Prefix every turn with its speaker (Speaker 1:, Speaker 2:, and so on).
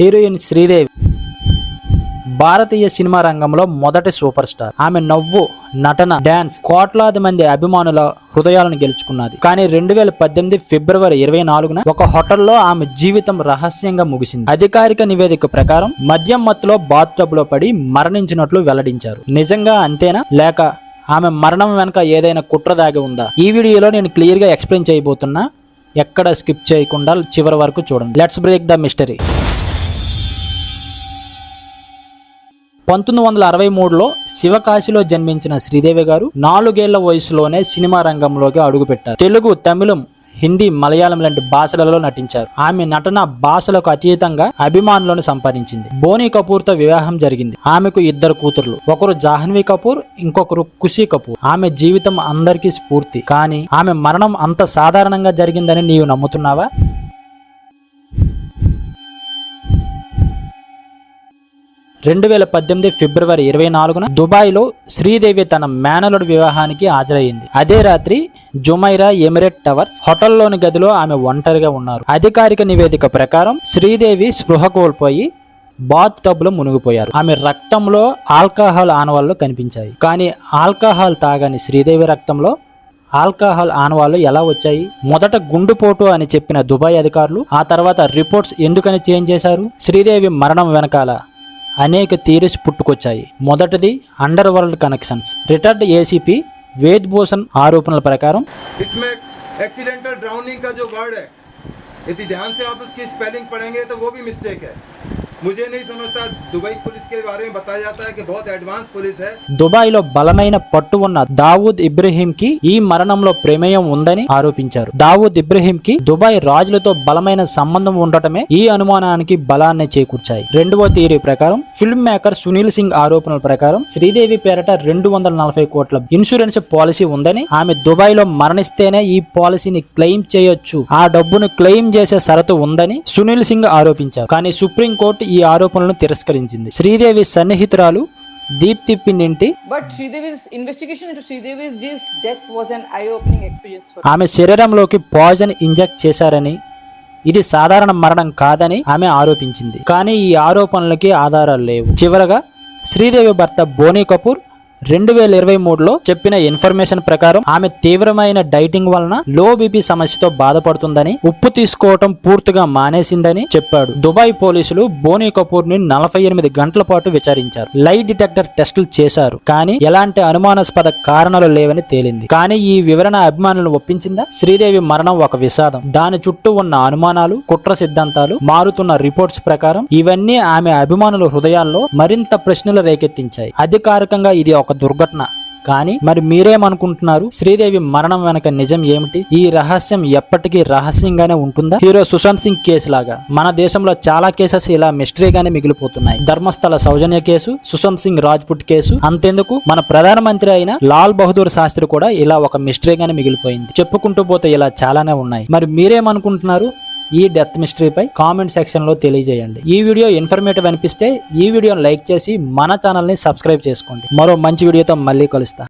Speaker 1: Heroine Sridevi భారతీయ cinema రంగంలో మొదటి super star. ఆమె నవ్వు నటన డాన్స్ కోట్లాది మంది అభిమానుల హృదయాలను గెలుచుకున్నది. కానీ రెండు వేల పద్దెనిమిది ఫిబ్రవరి ఇరవై నాలుగున ఒక హోటల్లో ఆమె జీవితం రహస్యంగా ముగిసింది. అధికారిక నివేదిక ప్రకారం మద్యం మత్తులో బాత్లో పడి మరణించినట్లు వెల్లడించారు. నిజంగా అంతేనా? లేక ఆమె మరణం వెనుక ఏదైనా కుట్ర దాగి ఉందా? ఈ వీడియోలో నేను క్లియర్గా ఎక్స్ప్లెయిన్ చేయబోతున్నా. ఎక్కడ స్కిప్ చేయకుండా చివరి వరకు చూడండి. Let's break the mystery. పంతొమ్మిది వందల అరవై మూడులో శివకాశిలో జన్మించిన శ్రీదేవి గారు నాలుగేళ్ళ వయసులోనే సినిమా రంగంలోకి అడుగుపెట్టారు. తెలుగు తమిళం హిందీ మలయాళం లాంటి భాషలలో నటించారు. ఆమె నటన భాషలకు అతీతంగా అభిమానులను సంపాదించింది. బోనీ కపూర్తో వివాహం జరిగింది. ఆమెకు ఇద్దరు కూతుర్లు. ఒకరు జాహ్నవి కపూర్ ఇంకొకరు ఖుషీ కపూర్. ఆమె జీవితం అందరికీ స్ఫూర్తి. కానీ ఆమె మరణం అంత సాధారణంగా జరిగిందని నీవు నమ్ముతున్నావా? రెండు వేల పద్దెనిమిది ఫిబ్రవరి ఇరవై నాలుగున దుబాయ్లో శ్రీదేవి తన మేనలుడి వివాహానికి హాజరయ్యింది. అదే రాత్రి జుమైరా ఎమిరేట్ టవర్స్ హోటల్లోని గదిలో ఆమె ఒంటరిగా ఉన్నారు. అధికారిక నివేదిక ప్రకారం శ్రీదేవి స్పృహ కోల్పోయి బాత్ టబ్లో మునిగిపోయారు. ఆమె రక్తంలో ఆల్కహాల్ ఆనవాళ్ళు కనిపించాయి. కానీ ఆల్కహాల్ తాగని శ్రీదేవి రక్తంలో ఆల్కహాల్ ఆనవాళ్ళు ఎలా వచ్చాయి? మొదట గుండుపోటు అని చెప్పిన దుబాయ్ అధికారులు ఆ తర్వాత రిపోర్ట్స్ ఎందుకని చేంజ్ చేశారు? శ్రీదేవి మరణం వెనకాల అనేక థీరీస్ పుట్టుకొచ్చాయి మొదటిది underworld connections retired ACP Ved Bhushan ఆరోపణల ప్రకారం
Speaker 2: इसमें एक्सीडेंटल ड्राउनिंग का जो वर्ड है यदि ध्यान से आप उसकी स्पेलिंग पढ़ेंगे तो वो भी मिस्टेक है मुझे नहीं समझता दुबई पुलिस के बारे में बताया जाता है कि बहुत एडवांस पुलिस है
Speaker 1: దుబాయ్లో బలమైన పట్టు ఉన్న దావూద్ ఇబ్రహీం కి ఈ మరణంలో ప్రమేయం ఉందని ఆరోపించారు దావూద్ ఇబ్రహీం కి దుబాయ్ రాజులతో బలమైన సంబంధం ఉండటమే ఈ అనుమానానికి బలాన్ని చేకూర్చాయి రెండవ థియరీ ప్రకారం ఫిల్మ్ మేకర్ సునీల్ సింగ్ ఆరోపణల ప్రకారం శ్రీదేవి పేరట రెండు వందల నలభై కోట్ల ఇన్సూరెన్స్ పాలసీ ఉందని ఆమె దుబాయ్ లో మరణిస్తేనే ఈ పాలసీని క్లెయిమ్ చేయొచ్చు ఆ డబ్బును క్లెయిమ్ చేసే షరతు ఉందని సునీల్ సింగ్ ఆరోపించారు కానీ సుప్రీంకోర్టు ఈ ఆరోపణలను తిరస్కరించింది శ్రీదేవి సన్నిహితురాలు Deepti Pinninti.
Speaker 3: An eye-opening experience for
Speaker 1: ఆమె శరీరంలోకి పాయిజన్ ఇంజెక్ట్ చేశారని ఇది సాధారణ మరణం కాదని ఆమె ఆరోపించింది. కానీ ఈ ఆరోపణలకి ఆధారాలు లేవు. చివరగా శ్రీదేవి భర్త బోనీ కపూర్ రెండు వేల ఇరవై మూడులో చెప్పిన ఇన్ఫర్మేషన్ ప్రకారం ఆమె తీవ్రమైన డైటింగ్ వలన లో బీపీ సమస్యతో బాధపడుతుందని ఉప్పు తీసుకోవటం పూర్తిగా మానేసిందని చెప్పాడు. దుబాయ్ పోలీసులు బోనీ కపూర్ని నలభై ఎనిమిది గంటల పాటు విచారించారు. లై డిటెక్టర్ టెస్టులు చేశారు. కానీ ఎలాంటి అనుమానాస్పద కారణాలు లేవని తేలింది. కానీ ఈ వివరణ అభిమానులను ఒప్పించిందా? శ్రీదేవి మరణం ఒక విషాదం. దాని చుట్టూ ఉన్న అనుమానాలు కుట్ర సిద్ధాంతాలు మారుతున్న రిపోర్ట్స్ ప్రకారం ఇవన్నీ ఆమె అభిమానుల హృదయాల్లో మరింత ప్రశ్నలు రేకెత్తించాయి. అధికారికంగా ఇది ఒక దుర్ఘటన. కానీ మరి మీరేమనుకుంటున్నారు? శ్రీదేవి మరణం వెనక నిజం ఏమిటి? ఈ రహస్యం ఎప్పటికీ రహస్యంగానే ఉంటుందా? హీరో సుశాంత్ సింగ్ కేసు లాగా. మన దేశంలో చాలా కేసెస్ ఇలా మిస్టరీగానే మిగిలిపోతున్నాయి. ధర్మస్థల సౌజన్య కేసు సుశాంత్ సింగ్ రాజ్పుట్ కేసు అంతెందుకు? మన ప్రధానమంత్రి అయిన లాల్ బహదూర్ శాస్త్రి కూడా ఇలా ఒక మిస్టరీగానే మిగిలిపోయింది. చెప్పుకుంటూ పోతే ఇలా చాలానే ఉన్నాయి. మరి మీరేమనుకుంటున్నారు? ఈ డెత్ మిస్టరీపై కామెంట్ సెక్షన్లో తెలియజేయండి. ఈ వీడియో ఇన్ఫర్మేటివ్ అనిపిస్తే ఈ వీడియోని లైక్ చేసి మన ఛానల్ని సబ్స్క్రైబ్ చేసుకోండి. మరో మంచి వీడియోతో మళ్ళీ కలుస్తా.